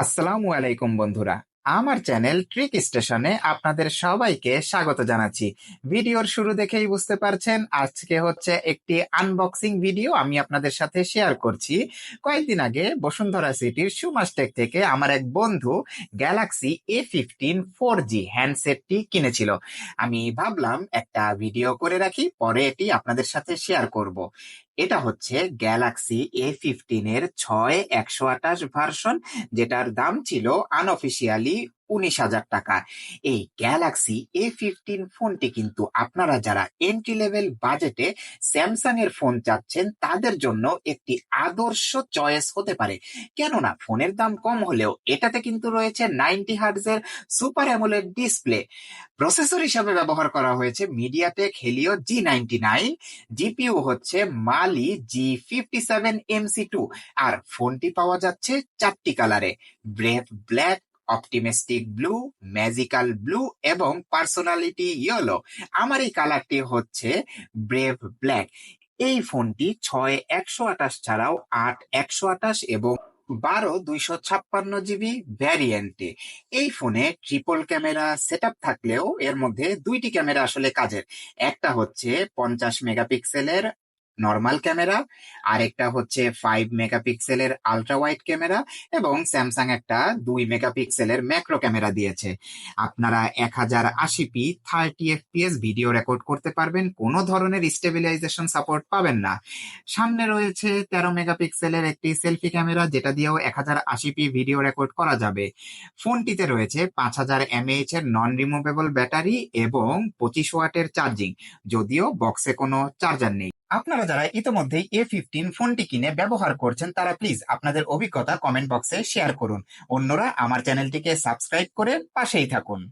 আসসালামু আলাইকুম বন্ধুরা। আমার চ্যানেল ট্রিক স্টেশনে আপনাদের সবাইকে স্বাগত জানাচ্ছি। ভিডিওর শুরু দেখেই বুঝতে পারছেন, আজকে হচ্ছে একটি আনবক্সিং ভিডিও আমি আপনাদের সাথে শেয়ার করছি। কয়েকদিন আগে বসুন্ধরা সিটির সুমাসটেক থেকে আমার এক বন্ধু Galaxy A fifteen four G হ্যান্ডসেটটি কিনেছিল। আমি ভাবলাম একটা ভিডিও করে রাখি, পরে এটি আপনাদের সাথে শেয়ার করব। এটা হচ্ছে গ্যালাক্সি এ ফিফটিন এর ছয় একশো আঠাশ ভার্সন যেটার দাম ছিল আনঅফিসিয়ালি উনিশ হাজার টাকা। এই গ্যালাক্সি এ ফিফটিন ফোনটি কিন্তু আপনারা যারা এন্ট্রি লেভেল বাজেটে স্যামসাং এর ফোন চাচ্ছেন, তাদের জন্য একটি আদর্শ চয়েস হতে পারে। কেননা ফোনের দাম কম হলেও এটাতে কিন্তু রয়েছে নাইনটি হার্টজের সুপার অ্যামোলেড ডিসপ্লে প্রসেসর হিসাবে ব্যবহার করা হয়েছে MediaTek Helio G ninety nine GPU হচ্ছে Mali G fifty seven MC two আর ফোনটি পাওয়া যাচ্ছে চারটি কালারে brave black optimistic blue magical blue এবং পার্সোনালিটি ইয়েলো। আমার এই কালারটি হচ্ছে ব্রেভ ব্ল্যাক। এই ফোনটি ছয় একশো আঠাশ ছাড়াও আট একশো আঠাশ এবং বারো দুইশো ছাপ্পান্ন জিবি ভ্যারিয়েন্টে। এই ফোনে ট্রিপল ক্যামেরা সেট থাকলেও এর মধ্যে দুইটি ক্যামেরা আসলে কাজের। একটা হচ্ছে পঞ্চাশ মেগাপিক্সেলের নর্মাল ক্যামেরা আরেকটা হচ্ছে ফাইভ মেগাপিক্সেলের আলট্রা ওয়াইড ক্যামেরা এবং স্যামসাং একটা দুই মেগাপিক্সেলের ম্যাক্রো ক্যামেরা দিয়েছে। আপনারা এক হাজার আশি P thirty FPS video record করতে পারবেন, কোনো ধরনের স্টেবিলাইজেশন সাপোর্ট পাবেন না। সামনে রয়েছে তেরো মেগাপিক্সেলের একটি সেলফি ক্যামেরা যেটা দিয়েও এক হাজার আশি পি ভিডিও রেকর্ড করা যাবে। ফোনটিতে রয়েছে পাঁচ হাজার এমএএইচ এর নন রিমুভেবল ব্যাটারি এবং পঁচিশ ওয়াটের চার্জিং যদিও বক্সে কোনো চার্জার নেই। আপনারা যারা ইতিমধ্যে এ ফিফটিন ফোনটি কিনে ব্যবহার করছেন, তারা প্লিজ আপনাদের অভিজ্ঞতা কমেন্ট বক্সে শেয়ার করুন। অন্যরা আমার চ্যানেলটিকে সাবস্ক্রাইব করে পাশেই থাকুন।